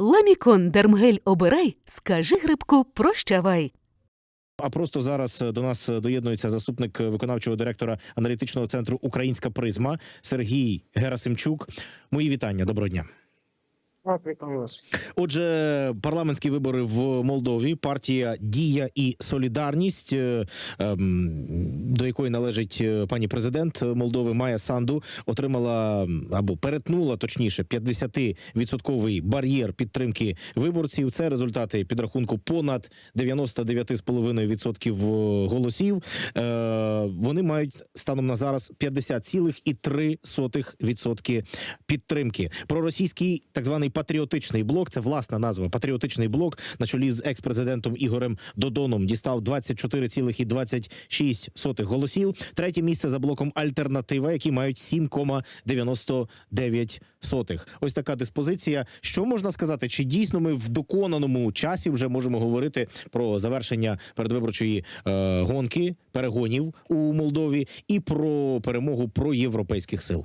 Ламікон Дермгель обирай, скажи грибку прощавай. А просто зараз е, до нас е, доєднується заступник е, виконавчого директора аналітичного центру Українська призма Сергій Герасимчук. Мої вітання. Доброго дня. Отже, парламентські вибори в Молдові. Партія Дія і Солідарність, е, ем, до якої належить е, пані президент Молдови Майя Санду, отримала або перетнула точніше 50-відсотковий бар'єр підтримки виборців. Це результати підрахунку понад 99,5% голосів. Е, Вони мають станом на зараз 50,3% підтримки. Проросійський так званий патріотичний блок, це власна назва. Патріотичний блок на чолі з екс-президентом Ігорем Додоном дістав 24,26 голосів. Третє місце за блоком Альтернатива, які мають 7,99. Ось така диспозиція. Що можна сказати? Чи дійсно ми в доконаному часі вже можемо говорити про завершення передвиборчої е, гонки перегонів у Молдові і про перемогу проєвропейських сил?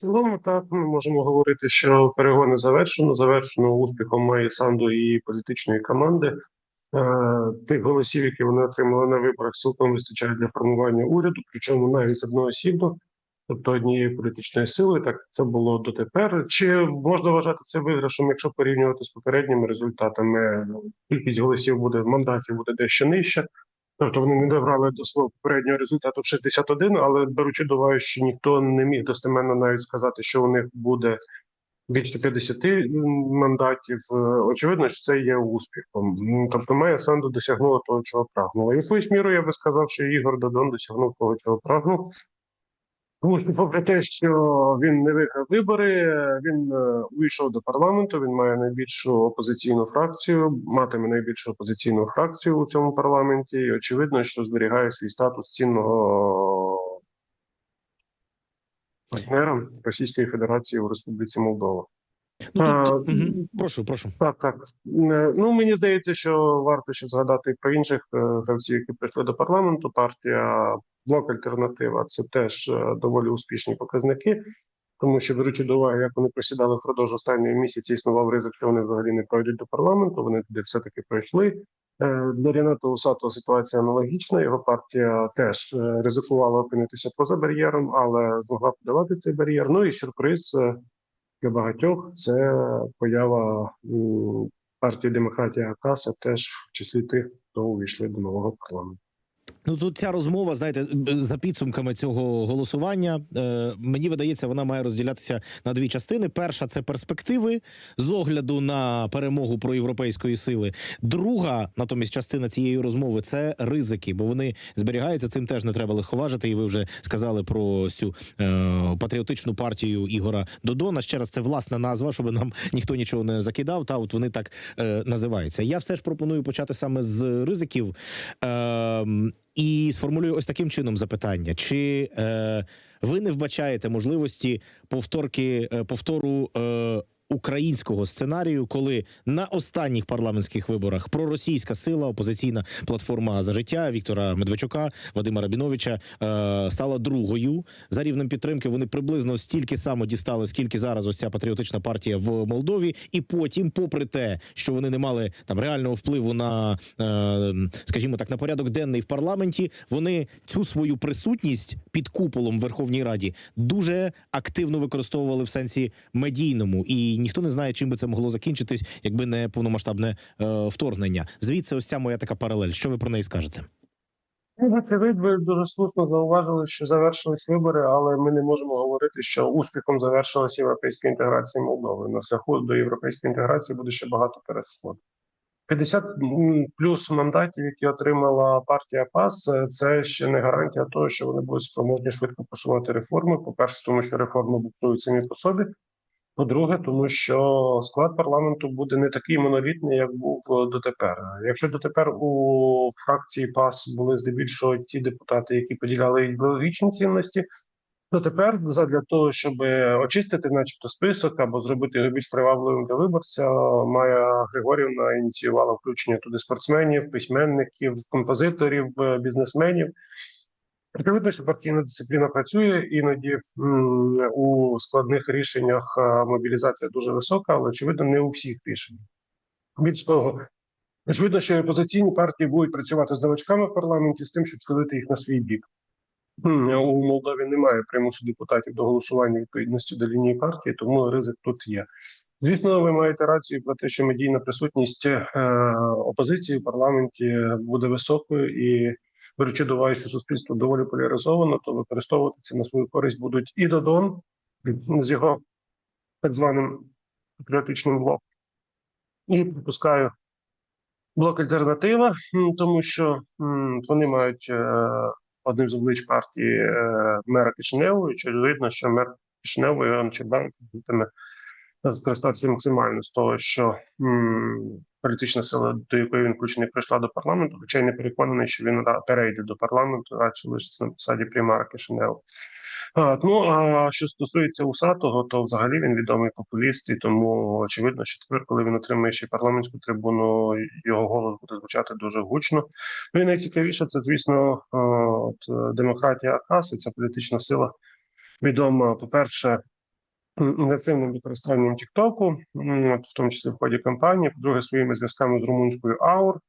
Цілому, так ми можемо говорити, що перегони завершено. Завершено успіхом Майї Санду і політичної команди. Е, Тих голосів, які вони отримали на виборах, цілком вистачає для формування уряду, причому навіть одноосібно, тобто однієї політичної сили. Так це було дотепер. Чи можна вважати це виграшем, якщо порівнювати з попередніми результатами? Кількість голосів буде мандатів буде дещо нижча. Тобто вони не добрали до свого попереднього результату в 61, але беручи до уваги, що ніхто не міг достеменно навіть сказати, що у них буде більше 50 мандатів. е, Очевидно, що це є успіхом. Тобто Майя Санду досягнула того, чого прагнула. Якоюсь мірою я би сказав, що Ігор Дадон досягнув того, чого прагнув. Тому що, попри те, що він не виграв вибори, він е, увійшов до парламенту. Він має найбільшу опозиційну фракцію, матиме найбільшу опозиційну фракцію у цьому парламенті. І очевидно, що зберігає свій статус цінного партнера Російської Федерації у Республіці Молдова. Ну А, тут мгм. прошу, прошу. Так, так. Е, Ну мені здається, що варто ще згадати про інших е, гравців, які прийшли до парламенту. Партія блок альтернатива це теж е, доволі успішні показники, тому що беручи до уваги, як вони просідали впродовж останньої місяці, існував ризик, що вони взагалі не пройдуть до парламенту. Вони туди все-таки пройшли. Е, Для Ріната Усатого ситуація аналогічна. Його партія теж е, ризикувала опинитися поза бар'єром, але змогла подолати цей бар'єр. Ну і сюрприз для багатьох це поява партії демократія Акаса, теж в числі тих, хто увійшли до нового парламенту. Ну тут ця розмова, знаєте, за підсумками цього голосування, е, мені видається, вона має розділятися на дві частини. Перша це перспективи з огляду на перемогу проєвропейської сили. Друга, натомість, частина цієї розмови це ризики, бо вони зберігаються. Цим теж не треба легковажити. І ви вже сказали про цю е, патріотичну партію Ігора Додона. Ще раз це власна назва, щоб нам ніхто нічого не закидав. Та от вони так е, називаються. Я все ж пропоную почати саме з ризиків. Е, і сформулюю ось таким чином запитання: чи е, ви не вбачаєте можливості повторки е, повтору е, українського сценарію, коли на останніх парламентських виборах проросійська сила, опозиційна платформа за життя Віктора Медведчука, Вадима Рабіновича е, стала другою за рівнем підтримки? Вони приблизно стільки само дістали, скільки зараз ось ця патріотична партія в Молдові, і потім, попри те, що вони не мали там реального впливу на, е, скажімо так, на порядок денний в парламенті, вони цю свою присутність під куполом в Верховній Раді дуже активно використовували в сенсі медійному, і ніхто не знає, чим би це могло закінчитись, якби не повномасштабне е, вторгнення. Звідси, ось ця моя така паралель. Що ви про неї скажете? Ну, це ви дуже слушно зауважили, що завершились вибори, але ми не можемо говорити, що успіхом завершилась європейська інтеграція Молдови. На шляху до європейської інтеграції буде ще багато перешкод. 50 плюс мандатів, які отримала партія ПАС, е, це ще не гарантія того, що вони будуть спроможні швидко просувати реформи. По-перше, тому що реформи буксують самі по собі. По-друге, тому що склад парламенту буде не такий монолітний, як був е, дотепер. Якщо дотепер у фракції ПАС були здебільшого ті депутати, які поділяли ідеологічні цінності, то тепер для того, щоб очистити, начебто, список або зробити його більш привабливим для виборця, Майя Григорівна ініціювала включення туди спортсменів, письменників, композиторів, е, бізнесменів. Очевидно, що партійна дисципліна працює іноді у складних рішеннях мобілізація дуже висока, але очевидно, не у всіх рішеннях. Більш того, очевидно, що опозиційні партії будуть працювати з новачками в парламенті з тим, щоб схилити їх на свій бік. У Молдові немає примусу депутатів до голосування відповідності до лінії партії, тому ризик тут є. Звісно, ви маєте рацію про те, що медійна присутність е, опозиції в парламенті буде високою, і беручи до уваги, що суспільство доволі поляризовано, то використовувати це на свою користь будуть і Додон з його так званим патріотичним блоком, і припускаю блок альтернатива, тому що вони мають е, одним з облич партії е, мера Кишиневу, і очевидно, що мер Кишиневу Іван Чебан хотітиме скористатися максимально з того, що м, політична сила, до якої він включений, прийшла до парламенту, хоча й не переконаний, що він перейде до парламенту, радше лишиться на посаді примара Кишиневу. А, ну а що стосується усатого, то взагалі він відомий популіст, і тому очевидно, що тепер, коли він отримає ще парламентську трибуну, його голос буде звучати дуже гучно. Ну і найцікавіше, це звісно, от е, демократія Акаси, ця політична сила відома, по-перше, м, інтенсивним використанням Тіктоку, в тому числі в ході кампанії, по-друге, своїми зв'язками з румунською АУР.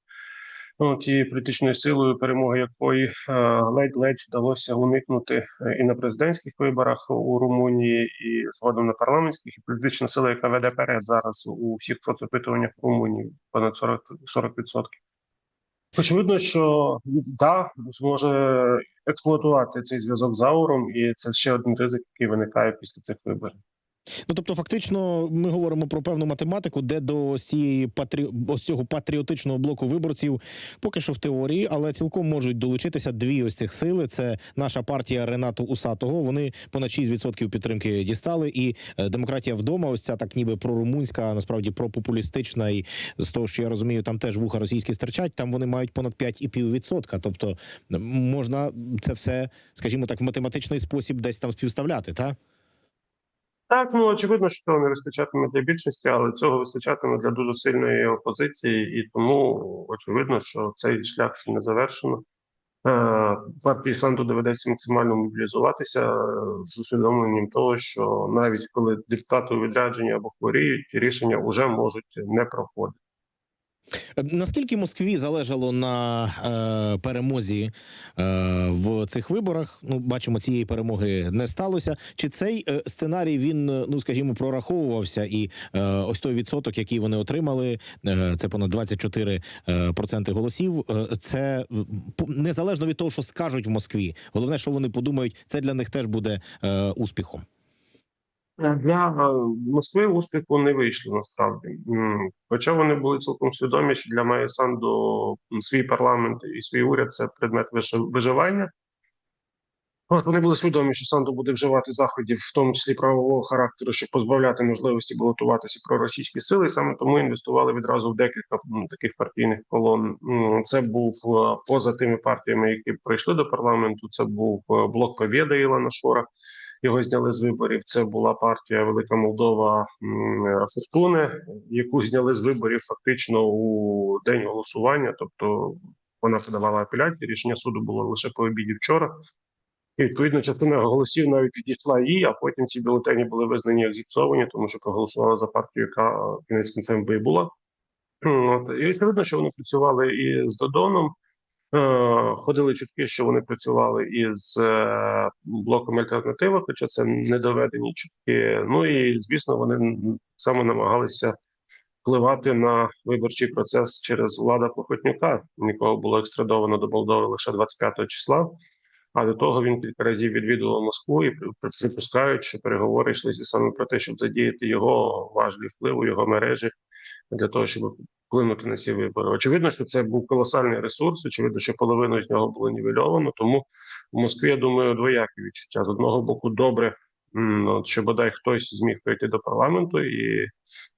От і політичною силою, перемоги якої е, ледь-ледь вдалося уникнути е, і на президентських виборах у Румунії, і згодом на парламентських, і політична сила, яка веде перед зараз у всіх соцопитуваннях в Румунії, понад 40%. 40%. Очевидно, що да, зможе експлуатувати цей зв'язок з ауром, і це ще один ризик, який виникає після цих виборів. Ну тобто, фактично, ми говоримо про певну математику, де до ось цієї патрі... ось цього патріотичного блоку виборців поки що в теорії, але цілком можуть долучитися дві ось цих сили. Це наша партія Ренату Усатого. Вони понад 6% підтримки дістали. І е, демократія вдома, ось ця так ніби прорумунська, а насправді пропопулістична. І з того, що я розумію, там теж вуха російські стирчать. Там вони мають понад 5,5%. Тобто можна це все, скажімо так, в математичний спосіб десь там співставляти, так? Так, ну очевидно, що цього не вистачатиме для більшості, але цього вистачатиме для дуже сильної опозиції, і тому очевидно, що цей шлях ще не завершено. Е, Партії Санду доведеться максимально мобілізуватися е, з усвідомленням того, що навіть коли депутати у відрядженні або хворіють, рішення вже можуть не проходити. Е, Наскільки Москві залежало на е, перемозі е, в цих виборах? Ну, бачимо, цієї перемоги не сталося. Чи цей е, сценарій він, е, ну скажімо, прораховувався, і е, ось той відсоток, який вони отримали, е, це понад 24 е, проценти голосів. Е, це незалежно від того, що скажуть в Москві. Головне, що вони подумають, це для них теж буде е, успіхом. Для е, Москви успіху не вийшло насправді. Хоча вони були цілком свідомі, що для Майя Санду свій парламент і свій уряд це предмет вижи- виживання. От вони були свідомі, що Санду буде вживати заходів, в тому числі правового характеру, щоб позбавляти можливості балотуватися про російські сили. Саме тому інвестували відразу в декілька таких партійних колон. Це був е, поза тими партіями, які прийшли до парламенту. Це був е, блок Побєда Ілана Шора. Його зняли з виборів. Це була партія Велика Молдова Фортуни, яку зняли з виборів фактично у день голосування. Тобто вона подавала апеляцію. Рішення суду було лише по обіді вчора. І відповідно частина голосів навіть підійшла їй, а потім ці бюлетені були визнані як зіпсовані, тому що проголосували за партію, яка кінець кінцем би була. От. І очевидно, що вони працювали і з Додоном. Е, Ходили чутки, що вони працювали із е, блоком альтернатива, хоча це не доведені чутки. Ну і звісно, вони саме намагалися впливати на виборчий процес через влада Плохотнюка, якого було екстрадовано до Молдови лише 25 числа. А до того він кілька разів відвідував Москву і при- при- припускають, що переговори йшлися саме про те, щоб задіяти його важливий вплив у його мережі для того, щоб вплинути на ці вибори. Очевидно, що це був колосальний ресурс. Очевидно, що половину з нього було нівельовано. Тому в Москві, я думаю, двоякі відчуття. З одного боку, добре, що бодай хтось зміг прийти до парламенту і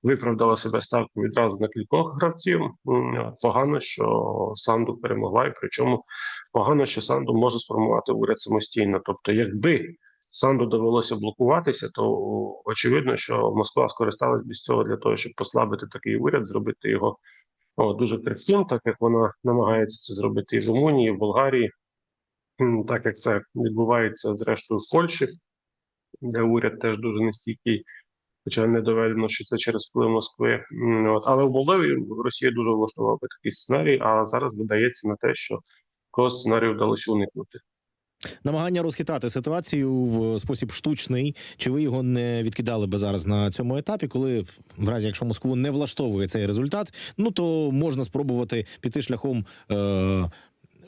виправдала себе ставку відразу на кількох гравців. Погано, що Санду перемогла, і причому погано, що Санду може сформувати уряд самостійно. Тобто, якби Санду довелося блокуватися, то очевидно, що Москва скористалась без цього для того, щоб послабити такий уряд, зробити його о, дуже крихким, так як вона намагається це зробити і в Румунії, і в Болгарії. так як це відбувається зрештою в Польщі, де уряд теж дуже нестійкий, хоча не доведено, що це через вплив Москви. От. Але в Молдові Росія дуже влаштувала такий сценарій, а зараз видається на те, що такого сценарію вдалося уникнути. Намагання розхитати ситуацію в спосіб штучний. Чи ви його не відкидали би зараз на цьому етапі, коли в разі якщо Москву не влаштовує цей результат, ну то можна спробувати піти шляхом. Е-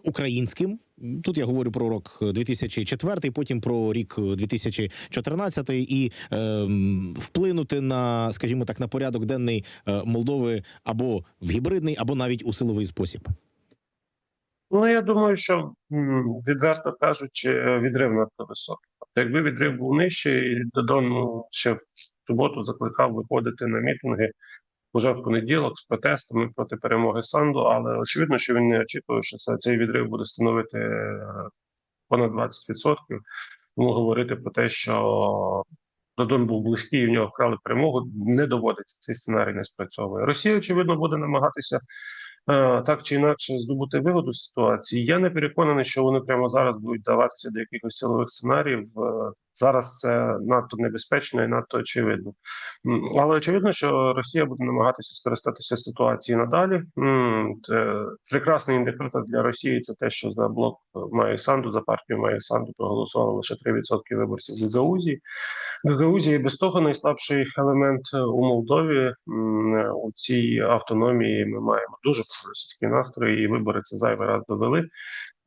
Українським тут я говорю про рок 2004, потім про рік 2014, і е, вплинути на, скажімо так, на порядок денний е, Молдови або в гібридний, або навіть у силовий спосіб. Ну, я думаю, що відверто кажучи, відрив надто високий. Тобто, якби відрив був нижчий, і Додон ну, ще в суботу закликав виходити на мітинги уже в понеділок з протестами проти перемоги Санду, але очевидно, що він не очікував, що це, цей відрив буде становити е, понад 20%. Тому говорити про те, що Додон був близький і в нього вкрали перемогу, не доводиться. Цей сценарій не спрацьовує. Росія, очевидно, буде намагатися так чи інакше здобути вигоду з ситуації. Я не переконаний, що вони прямо зараз будуть даватися до якихось силових сценаріїв. Зараз це надто небезпечно і надто очевидно. Але очевидно, що Росія буде намагатися скористатися ситуацією надалі. Прекрасний індикатор для Росії. Це те, що за блок Майя Санду, за партію Майя Санду проголосувало лише 3% виборців Гагаузії. Гагаузія без того найслабший елемент у Молдові. У цій автономії ми маємо дуже проросійські настрої, і вибори це зайвий раз довели.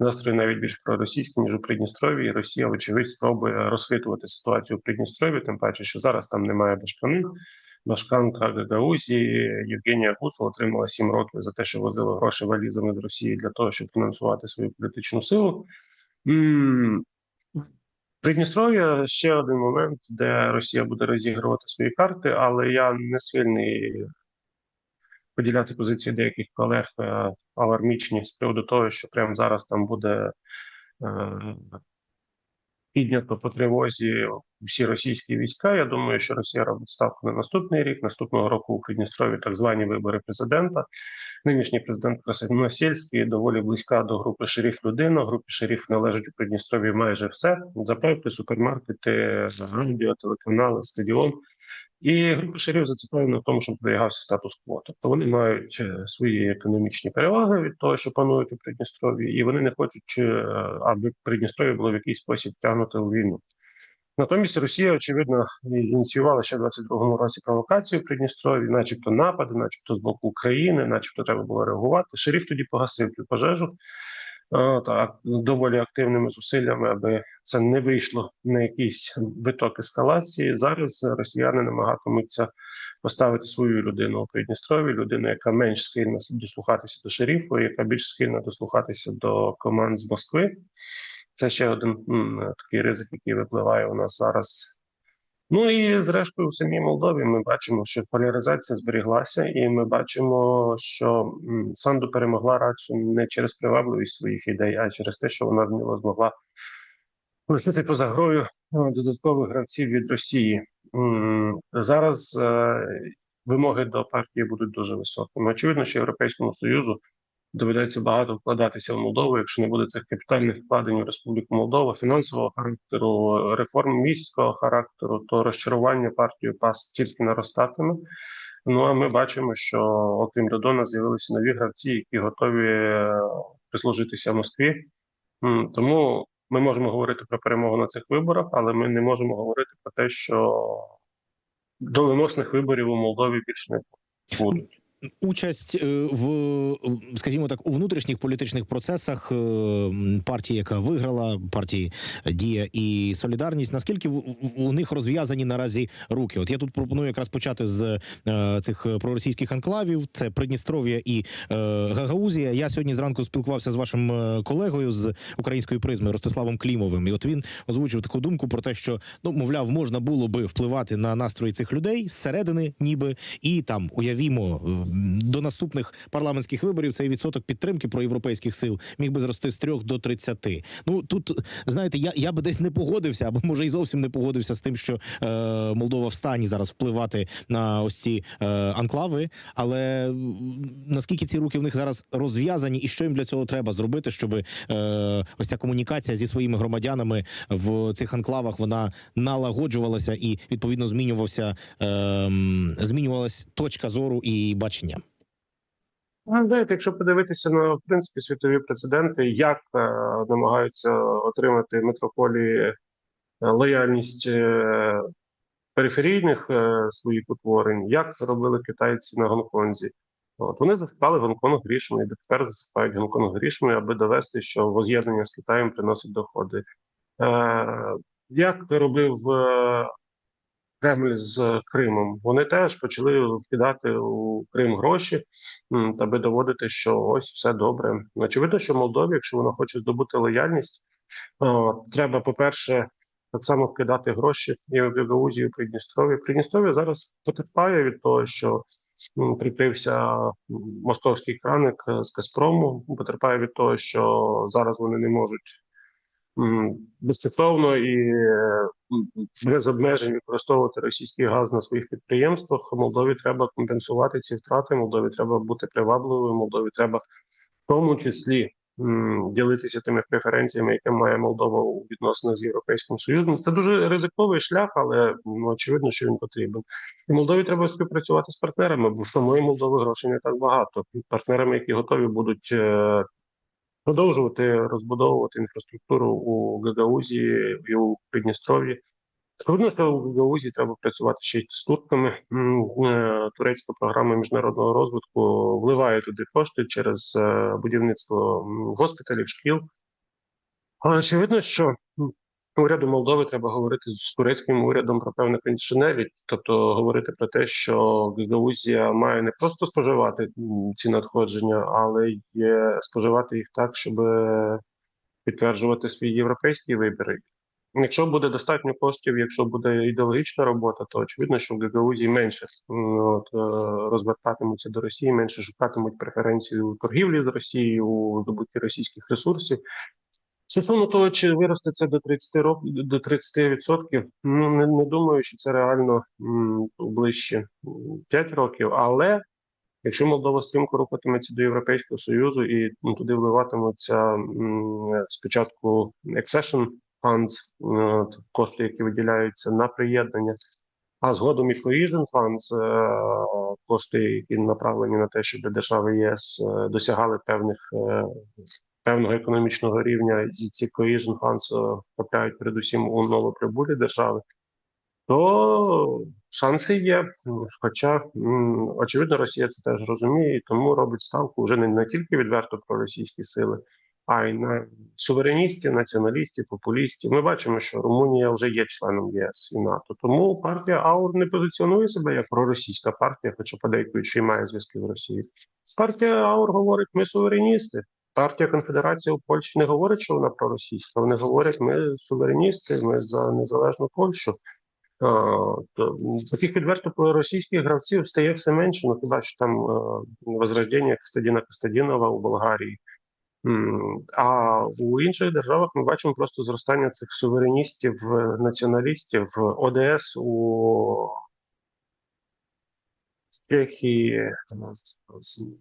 Настрої навіть більш проросійські, ніж у Придністрові. І Росія, вочевидь, спробує розхитувати ситуацію у Придністрові, тим паче, що зараз там немає Башкани. Башканка Гагаузії Євгенія Гуцул отримала 7 років за те, що возила гроші валізами з Росії для того, щоб фінансувати свою політичну силу. Придністров'я ще один момент, де Росія буде розігрувати свої карти, але я не схильний поділяти позиції деяких колег е, алармічні з приводу того, що прямо зараз там буде е, піднято по тривозі всі російські війська. Я думаю, що Росія робить ставку на наступний рік. Наступного року у Придністрові так звані вибори президента. Нинішній президент Красносільський доволі близька до групи шеріф людина. Групі шеріф належить у Придністрові майже все. Заправки, супермаркети, радіо, телеканали, стадіон. І група шериф зацікавлена в тому, щоб зберігався статус-кво. Тобто вони мають е, свої економічні переваги від того, що панують у Придністров'ї, і вони не хочуть, е, аби Придністров'я було в якийсь спосіб тягнути у війну. Натомість Росія, очевидно, ініціювала ще в 22-му році провокацію в Придністров'ї, начебто напади, начебто з боку України, начебто треба було реагувати. Шериф тоді погасив цю пожежу. Е, Так, доволі активними зусиллями, аби це не вийшло на якийсь виток ескалації. Зараз росіяни намагатимуться поставити свою людину у Придністрові, людину, яка менш схильна дослухатися до шерифу, яка більш схильна дослухатися до команд з Москви. Це ще один м, такий ризик, який випливає у нас зараз. Ну і зрештою, в самій Молдові ми бачимо, що поляризація зберіглася, і ми бачимо, що Санду перемогла радше не через привабливість своїх ідей, а через те, що вона вміло змогла лишити поза грою е, додаткових гравців від Росії. Зараз е, вимоги до партії будуть дуже високими. Очевидно, що Європейському Союзу доведеться багато вкладатися в Молдову, якщо не буде цих капітальних вкладень у Республіку Молдова, фінансового характеру, реформ міського характеру, то розчарування партією ПАС тільки наростатиме. Ну а ми бачимо, що окрім Додона з'явилися нові гравці, які готові е, прислужитися Москві. Тому ми можемо говорити про перемогу на цих виборах, але ми не можемо говорити про те, що доленосних виборів у Молдові більше не будуть. Участь е, в, скажімо так, у внутрішніх політичних процесах е, партії, яка виграла, партії Дія і Солідарність. Наскільки у них розв'язані наразі руки? От я тут пропоную якраз почати з е, цих проросійських анклавів. Це Придністров'я і Гагаузія. Я сьогодні зранку спілкувався з вашим колегою з української призми Ростиславом Клімовим, і от він озвучив таку думку про те, що ну мовляв, можна було би впливати на настрої цих людей зсередини, ніби і там уявімо. До наступних парламентських виборів цей відсоток підтримки проєвропейських сил міг би зрости з 3 до 30. Ну тут знаєте, я, я би десь не погодився, або може і зовсім не погодився з тим, що е, Молдова в стані зараз впливати на ось ці е, анклави. Але наскільки ці руки в них зараз розв'язані, і що їм для цього треба зробити, щоб е, ось ця комунікація зі своїми громадянами в цих анклавах вона налагоджувалася і відповідно змінювався е, змінювалась точка зору і бачення. Ну, знаєте, якщо подивитися на в принципі світові прецеденти, як е, намагаються отримати метрополії е, лояльність е, периферійних е, своїх утворень, як це робили китайці на Гонконзі. От вони засипали Гонконг грішми, і тепер засипають Гонконг грішми, аби довести, що воз'єднання з Китаєм приносить доходи. Е, як робив е, Кремль з Кримом? Вони теж почали вкидати у Крим гроші, аби доводити, що ось все добре. Очевидно, що Молдові, якщо вона хоче здобути лояльність, треба, по-перше, так само вкидати гроші і в Гагаузію, і в Придністров'я. Придністров'я зараз потерпає від того, що прикрився московський краник з Газпрому, потерпає від того, що зараз вони не можуть м, безстосовно і е, без обмежень використовувати російський газ на своїх підприємствах. Молдові треба компенсувати ці втрати. Молдові треба бути привабливою. Молдові треба в тому числі ділитися тими преференціями, які має Молдова у відносинах з Європейським Союзом. Це дуже ризиковий шлях, але ну, очевидно, що він потрібен. І Молдові треба співпрацювати з партнерами, бо самої Молдови грошей не так багато. Партнерами, які готові будуть е, продовжувати розбудовувати інфраструктуру у Гагаузі і у Придністров'ї. Складно, що у Гагаузі треба працювати ще й з турками. Е, Турецька програма міжнародного розвитку вливає туди кошти через е, будівництво госпіталів, шкіл. Але очевидно, що уряду Молдови треба говорити з турецьким урядом про певне кондиціонері, тобто говорити про те, що Гагаузія має не просто споживати ці надходження, але й споживати їх так, щоб підтверджувати свій європейський вибір. Якщо буде достатньо коштів, якщо буде ідеологічна робота, то очевидно, що в Гагаузії менше от, е, розвертатимуться до Росії, менше шукатимуть преференції у торгівлі з Росією, у здобутті російських ресурсів. Стосовно того, чи виросте це до 30 років до 30%, ну не, не думаю, що це реально м, ближче м, 5 років. Але якщо Молдова стрімко рухатиметься до Європейського Союзу і ну, туди вливатимуться м, спочатку accession funds, е, кошти, які виділяються на приєднання, а згодом і cohesion funds, е, кошти, які направлені на те, щоб держави ЄС е, досягали певних певного економічного рівня, і ці cohesion funds потрапляють передусім у новоприбулі держави, то шанси є. Хоча, очевидно, Росія це теж розуміє і тому робить ставку вже не, не тільки відверто про російські сили, а й на сувереністів, націоналістів, популістів. Ми бачимо, що Румунія вже є членом ЄС і НАТО. Тому партія АУР не позиціонує себе як проросійська партія, хоча подейкують, що й має зв'язки з Росією. Партія АУР говорить: ми сувереністи. Партія Конфедерація у Польщі не говорить, що вона проросійська. Вони говорять, ми сувереністи, ми за незалежну Польщу. А, то, таких відверто проросійських гравців стає все менше. Ну хіба що там е, возрождення Костадіна Костадінова у Болгарії. А у інших державах ми бачимо просто зростання цих сувереністів, е, націоналістів, ОДС у Чехії, е,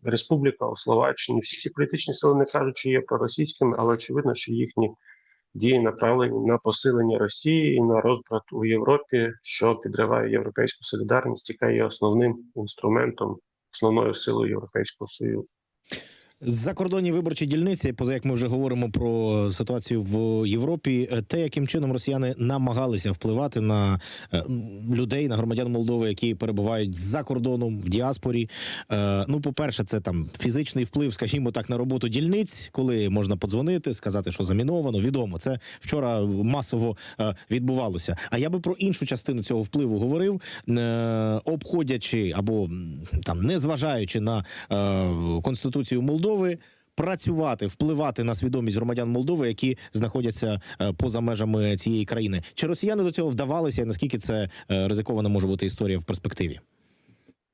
Республіка у Словаччині. Всі ці політичні сили не кажуть, що є проросійськими, але очевидно, що їхні дії направлені на посилення Росії і на розбрат у Європі, що підриває європейську солідарність, яка є основним інструментом, основною силою Європейського Союзу. Закордонні виборчі дільниці, поза як ми вже говоримо про ситуацію в Європі, е, те, яким чином росіяни намагалися впливати на е, людей, на громадян Молдови, які перебувають за кордоном в діаспорі. Е, Ну, по-перше, це там фізичний вплив, скажімо так, на роботу дільниць, коли можна подзвонити, сказати, що заміновано. Відомо, це вчора масово відбувалося. А я би про іншу частину цього впливу говорив, обходячи або там не зважаючи на конституцію Молдови. Працювати, впливати на свідомість громадян Молдови, які знаходяться е, поза межами цієї країни, чи росіяни до цього вдавалися? і Наскільки це е, ризикована може бути історія в перспективі?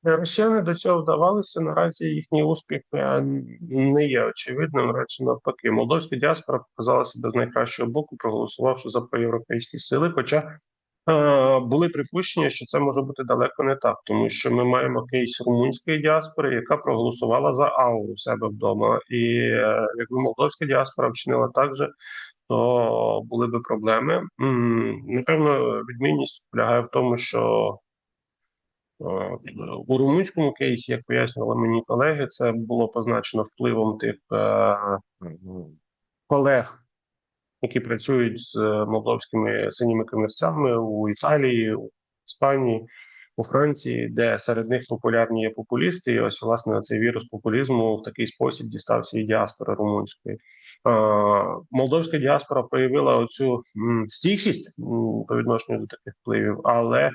Росіяни до цього вдавалися. Наразі їхній успіх е, не є очевидним. Речі навпаки, молдовська діаспора показала себе з найкращого боку, проголосувавши за проєвропейські сили. Хоча е, були припущення, що це може бути далеко не так, тому що ми маємо кейс румунської діаспори, яка проголосувала за ауру в себе вдома. І е, якби молдовська діаспора вчинила так же, то були би проблеми. Напевно, відмінність полягає в тому, що Е, У румунському кейсі, як пояснювали мені колеги, це було позначено впливом тих е, колег, які працюють з е, молдовськими синіми комірцями у Італії, у Іспанії, у Франції, де серед них популярні є популісти. І ось власне цей вірус популізму в такий спосіб дістався і діаспори румунської. Е, Молдовська діаспора проявила оцю стійкість по відношенню до таких впливів, але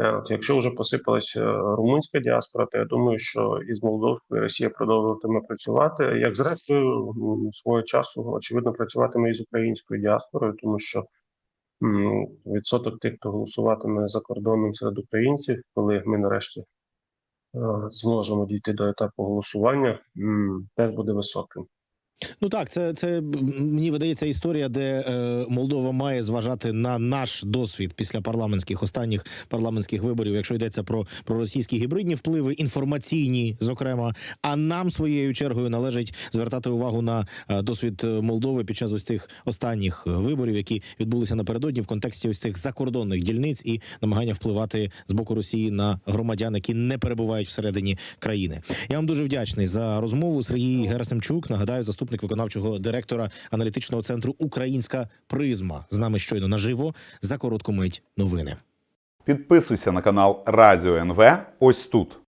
От якщо вже посипалась е, румунська діаспора, то я думаю, що із Молдовською Росія продовжуватиме працювати. Як зрештою свого часу очевидно працюватиме і з українською діаспорою, тому що відсоток тих, хто голосуватиме за кордоном серед українців, коли ми нарешті е, зможемо дійти до етапу голосування, теж буде високим. Ну так, це, це мені видається історія, де е, Молдова має зважати на наш досвід після парламентських останніх парламентських виборів, якщо йдеться про, про російські гібридні впливи, інформаційні, зокрема. А нам своєю чергою належить звертати увагу на е, досвід е, Молдови під час ось цих останніх е, виборів, які відбулися напередодні в контексті ось цих закордонних дільниць і намагання впливати з боку Росії на громадян, які не перебувають всередині країни. Я вам дуже вдячний за розмову. Сергій Герасимчук, нагадаю, заступник виконавчого директора аналітичного центру Українська призма з нами щойно наживо за коротку мить новини. Підписуйся на канал Радіо НВ ось тут.